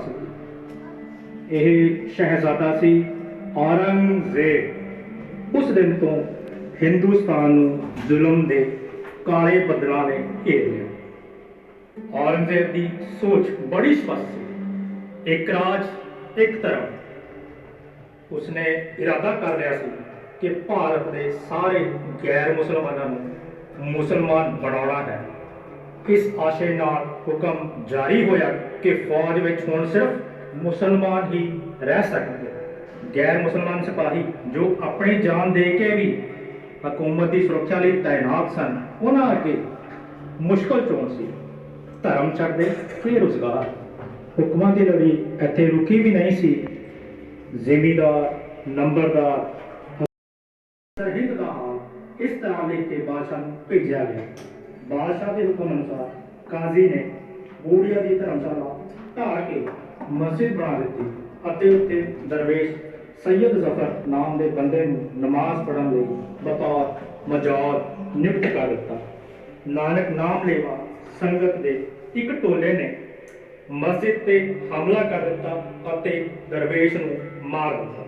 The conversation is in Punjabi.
ਸੀ। ਇਹ ਸ਼ਹਿਜ਼ਾਦਾ ਸੀ ਔਰੰਗਜ਼ੇਬ। ਉਸ ਦਿਨ ਤੋਂ ਹਿੰਦੁਸਤਾਨ ਨੂੰ ਜ਼ੁਲਮ ਦੇ ਕਾਲੇ ਬੱਦਲਾਂ ਨੇ ਘੇਰ ਲਿਆ। ਔਰੰਗਜ਼ੇਬ ਦੀ ਸੋਚ ਬੜੀ ਸਪਸ਼ਟ ਸੀ। ਇੱਕ ਰਾਜ, ਇੱਕ ਧਰਮ। ਉਸਨੇ ਇਰਾਦਾ ਕਰ ਲਿਆ ਸੀ ਕਿ ਭਾਰਤ ਦੇ ਸਾਰੇ ਗੈਰ ਮੁਸਲਮਾਨਾਂ ਨੂੰ ਮੁਸਲਮਾਨ ਬਣਾਉਣਾ ਹੈ। ਇਸ ਆਸ਼ੇ ਨਾਲ ਹੁਕਮ ਜਾਰੀ ਹੋਇਆ ਕਿ ਫੌਜ ਵਿੱਚ ਹੁਣ ਸਿਰਫ ਮੁਸਲਮਾਨ ਹੀ ਰਹਿ ਸਕਦੇ ਗੈਰ ਮੁਸਲਮਾਨ ਸਿਪਾਹੀ ਜੋ ਆਪਣੀ ਜਾਨ ਦੇ ਕੇ ਵੀ ਹਕੂਮਤ ਦੀ ਸੁਰੱਖਿਆ ਲਈ ਤਾਇਨਾਤ ਸਨ, ਉਹਨਾਂ ਅੱਗੇ ਮੁਸ਼ਕਲ ਚੋਣ ਸੀ। ਧਰਮ ਛੱਡਦੇ ਫੇਰੁਜ਼ਗਾਰ ਹੁਕਮਾਂ ਦੀ ਲੜੀ ਇੱਥੇ ਰੁਕੀ ਵੀ ਨਹੀਂ ਸੀ। ਜ਼ਿਮੀਦਾਰ, ਨੰਬਰਦਾਰ ਸਰਹਿੰਦ ਦਾ ਇਸ ਤਰ੍ਹਾਂ ਲਿਖ ਕੇ ਬਾਦਸ਼ਾਹ ਨੂੰ ਭੇਜਿਆ ਗਿਆ। ਬਾਦਸ਼ਾਹ ਦੇ ਹੁਕਮ ਅਨੁਸਾਰ ਕਾਜ਼ੀ ਨੇ ਬੂੜੀਆ ਦੀ ਧਰਮਸ਼ਾਲਾ ਢਾਹ ਕੇ ਮਸਜਿਦ ਬਣਾ ਦਿੱਤੀ ਅਤੇ ਉੱਤੇ ਦਰਵੇਸ਼ ਸੈਯਦ ਜ਼ਫਰ ਨਾਮ ਦੇ ਬੰਦੇ ਨੂੰ ਨਮਾਜ਼ ਪੜ੍ਹਨ ਲਈ ਬਤੌਰ ਮਜੌਦ ਨਿਯੁਕਤ ਕਰ ਦਿੱਤਾ। ਨਾਨਕ ਨਾਮ ਲੇਵਾ ਸੰਗਤ ਦੇ ਇੱਕ ਟੋਲੇ ਨੇ ਮਸਜਿਦ ਤੇ ਹਮਲਾ ਕਰ ਦਿੱਤਾ ਅਤੇ ਦਰਵੇਸ਼ ਨੂੰ ਮਾਰ ਦਿੱਤਾ।